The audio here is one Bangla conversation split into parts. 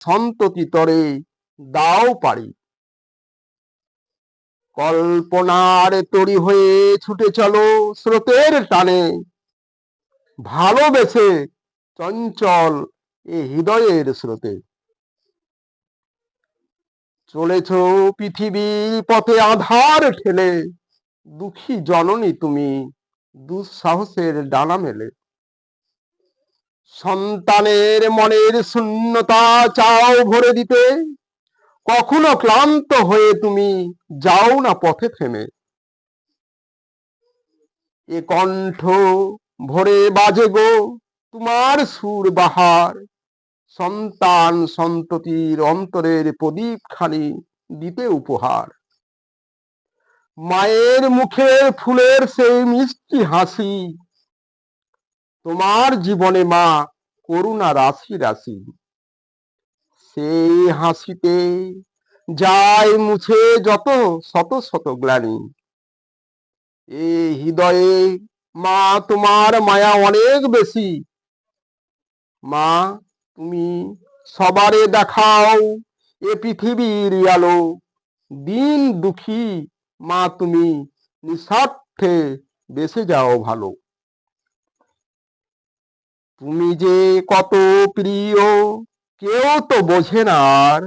সন্ততি তরে দাও পারি। কল্পনার তরি হয়ে ছুটে চলো স্রোতের টানে। ভালোবেসে চঞ্চল এ হৃদয়ের স্রোতে। চলেছ পৃথিবী পথে আধার ঠেলে। দুঃখী জননী তুমি দুঃসাহসের ডানা মেলে। সন্তানের মনের শূন্যতা চাও ভরে দিতে। কখনো ক্লান্ত হয়ে তুমি যাও না পথে থেমে। এ কণ্ঠ ভরে বাজে গো তোমার সুর বাহার। সন্তান সন্ততির অন্তরের প্রদীপ খানি দিতে উপহার। মায়ের মুখের ফুলের সেই মিষ্টি হাসি তোমার জীবনে মা করুণা রাশি রাশি। সেই হাসিতে যায় মুছে যত শত শত গ্লানি। এ হৃদয়ে মা তোমার মায়া অনেক বেশি। মা, তুমি সবারে দেখাও এ পৃথিবীর আলো। দিন দুঃখী মা তুমি, নিঃস্বার্থে বেসে যাও ভালো। তুমি যে কত প্রিয়, কেউ তো বোঝে না আর।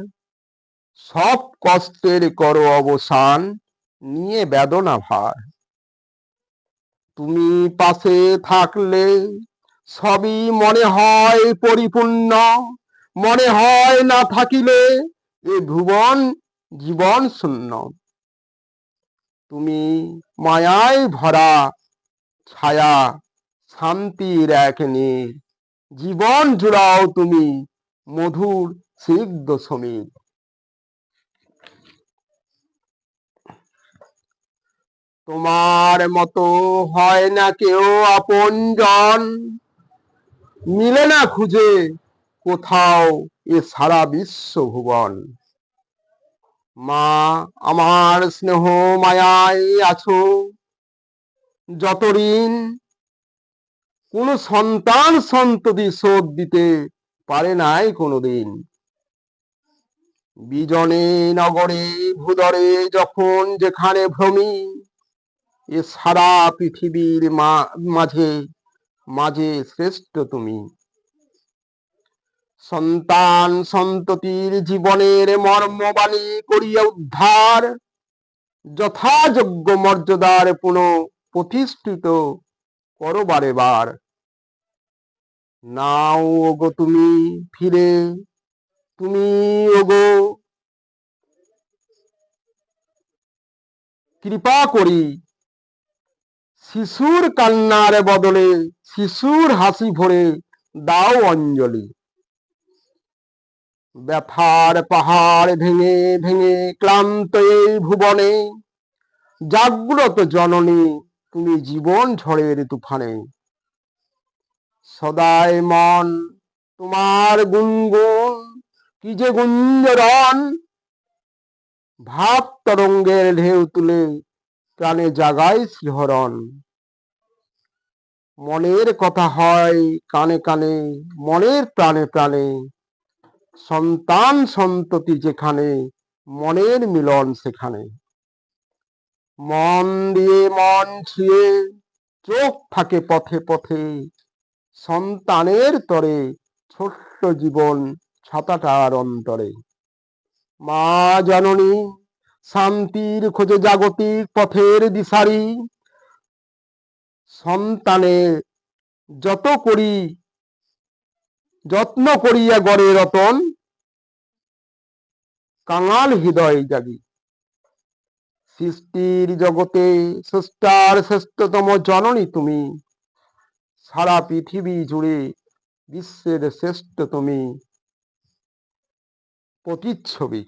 সব কষ্টের করো অবসান, নিয়ে বেদনা ভার। তুমি পাশে থাকলে সবই মনে হয় পরিপূর্ণ, মনে হয় না থাকিলে এ ভুবন জীবন শূন্য। তুমি মায়ায় ভরা, ছায়া শান্তির এক নীর। জীবন জুড়াও তুমি মধুর সিদ্ধ সমীর তোমার মতো হয় না কেউ আপন জন মিলে না খুঁজে কোথাও এ সারা বিশ্ব ভুবন। মা, আমার স্নেহ মায়ায় আছো। যত ঋণ কোন সন্তান সন্ততি শোধ দিতে পারে নাই কোনোদিন। বিজনে নগরে ভূদরে যখন যেখানে ভ্রমি, এ সারা পৃথিবীর মাঝে মাঝে শ্রেষ্ঠ তুমি। সন্তান সন্ততির জীবনের মর্মবাণী করিয়া উদ্ধার, যথাযোগ্য মর্যাদার পুনঃ প্রতিষ্ঠিত করো বারে বার নাও ওগো তুমি ফিরে, তুমি ওগো কৃপা করি। শিশুর কান্নার বদলে শিশুর হাসি ভরে দাও অঞ্জলি। ব্যথার পাহাড় ভেঙে ভেঙে ক্লান্ত এই ভুবনে, জাগ্রত জননী, তুমি জীবন ঝড়ের তুফানে। সদাই মন তোমার গুনগুন, কি যে গুঞ্জরণ। ভাব তরঙ্গের ঢেউ তুলে প্রাণে জাগায় শিহরণ। মনের কথা হয় কানে কানে, মনের প্রাণে প্রাণে। সন্তান সন্ততি যেখানে, মনের মিলন সেখানে। মন দিয়ে মন ছুঁয়ে, চোখ থাকে পথে পথে সন্তানের তরে ছোট্ট জীবন ছাতাটার অন্তরে। মা জননী, শান্তির খোঁজে জাগতিক পথের দিশারি। সন্তানের যত করি, যত্ন করিয়া গড়ে রতন, কাঙাল হৃদয় জাগি। সৃষ্টির জগতে স্রষ্টার শ্রেষ্ঠতম জননী তুমি। সারা পৃথিবী জুড়ে বিশ্বের শ্রেষ্ঠ তুমি প্রতিচ্ছবি।